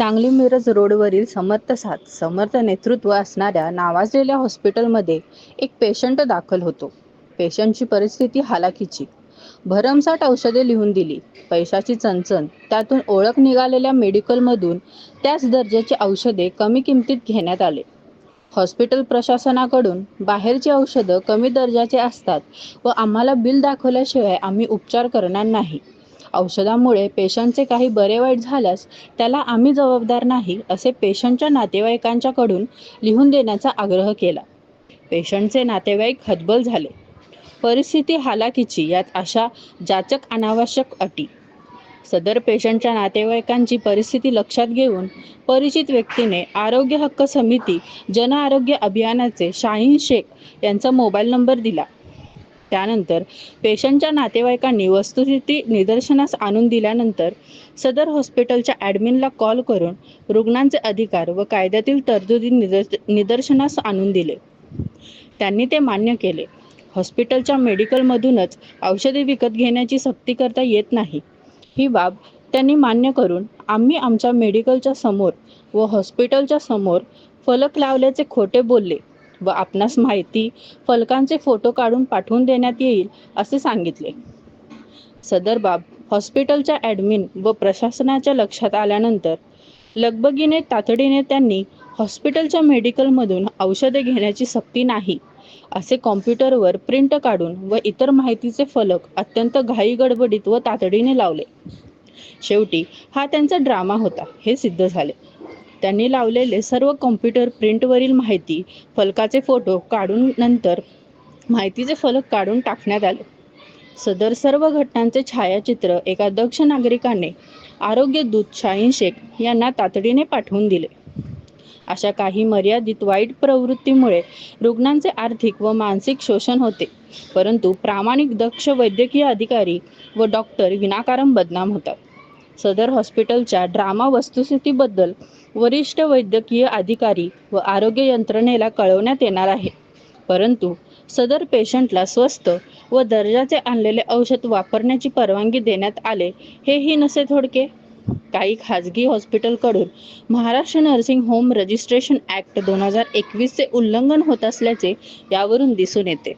सांगली मिरज रोडवरील समर्थ साथ समर्थ नेतृत्व असणाऱ्या नावाजलेल्या हॉस्पिटलमध्ये एक पेशंट दाखल होतो. पेशंटची परिस्थिती हालाकीची भरमसाठ औषधे लिहून दिली. पैशाची चणचण त्यातून ओळख निघालेल्या मेडिकलमधून त्याच दर्जाची औषधे कमी किमतीत घेण्यात आले. हॉस्पिटल प्रशासनाकडून बाहेरची औषधं कमी दर्जाचे असतात व आम्हाला बिल दाखवल्याशिवाय आम्ही उपचार करणार नाही. औषधामुळे पेशंटचे काही बरे वाईट झाल्यास त्याला आम्ही जबाबदार नाही असे पेशंटच्या नातेवाईकांच्याकडून लिहून देण्याचा आग्रह केला. पेशंटचे नातेवाईक हतबल झाले. परिस्थिती हालाकीची यात अशा जाचक अनावश्यक अटी. सदर पेशंटच्या नातेवाईकांची परिस्थिती लक्षात घेऊन परिचित व्यक्तीने आरोग्य हक्क समिती जन आरोग्य अभियानाचे शाहीन शेख यांचा मोबाईल नंबर दिला. त्यानंतर पेशंटच्या नातेवाईकांनी वस्तुस्थिती निदर्शनास आणून दिल्यानंतर सदर हॉस्पिटलच्या ॲडमिनला कॉल करून रुग्णांचे अधिकार व कायद्यातील तरतुदी निदर्श निदर्शनास आणून दिले. त्यांनी ते मान्य केले. हॉस्पिटलच्या मेडिकलमधूनच औषधे विकत घेण्याची सक्ती करता येत नाही. ही बाब त्यांनी मान्य करून आम्ही आमच्या मेडिकलच्या समोर व हॉस्पिटलच्या समोर फलक लावल्याचे खोटे बोलले. व आपणास माहिती फलकांचे फोटो काढून पाठवून देण्यात येईल असे सांगितले. सदर बाब हॉस्पिटलच्या ॲडमिन व प्रशासनाच्या लक्षात आल्यानंतर लगबगीने तातडीने त्यांनी हॉस्पिटलच्या मेडिकलमधून औषधे घेण्याची सक्ती नाही असे कॉम्प्युटरवर प्रिंट काढून व इतर माहितीचे फलक अत्यंत घाई गडबडीत व तातडीने लावले. शेवटी हा त्यांचा ड्रामा होता हे सिद्ध झाले. त्यांनी लावलेले सर्व कॉम्प्युटर प्रिंटवरील माहिती फलकाचे फोटो काढून नंतर माहितीचे फलक काढून टाकण्यात आले. सदर सर्व घटनांचे छायाचित्र एका दक्ष नागरिकाने आरोग्य दूत शाहीन शेख यांना तातडीने पाठवून दिले. अशा काही मर्यादित वाईट प्रवृत्तीमुळे रुग्णांचे आर्थिक व मानसिक शोषण होते. परंतु प्रामाणिक दक्ष वैद्यकीय अधिकारी व डॉक्टर विनाकारण बदनाम होतात. सदर हॉस्पिटलच्या ड्रामा वस्तुस्थितीबद्दल वरिष्ठ वैद्यकीय अधिकारी व आरोग्य यंत्रणेला कळवण्यात येणार आहे. परंतु सदर पेशंटला स्वस्त व दर्जाचे आणलेले औषध वापरण्याची परवानगी देण्यात आले हेही नसे थोडके. काही खाजगी हॉस्पिटलकडून Maharashtra nursing home registration act दोन हजार एकवीसचे उल्लंघन होत असल्याचे यावरून दिसून येते.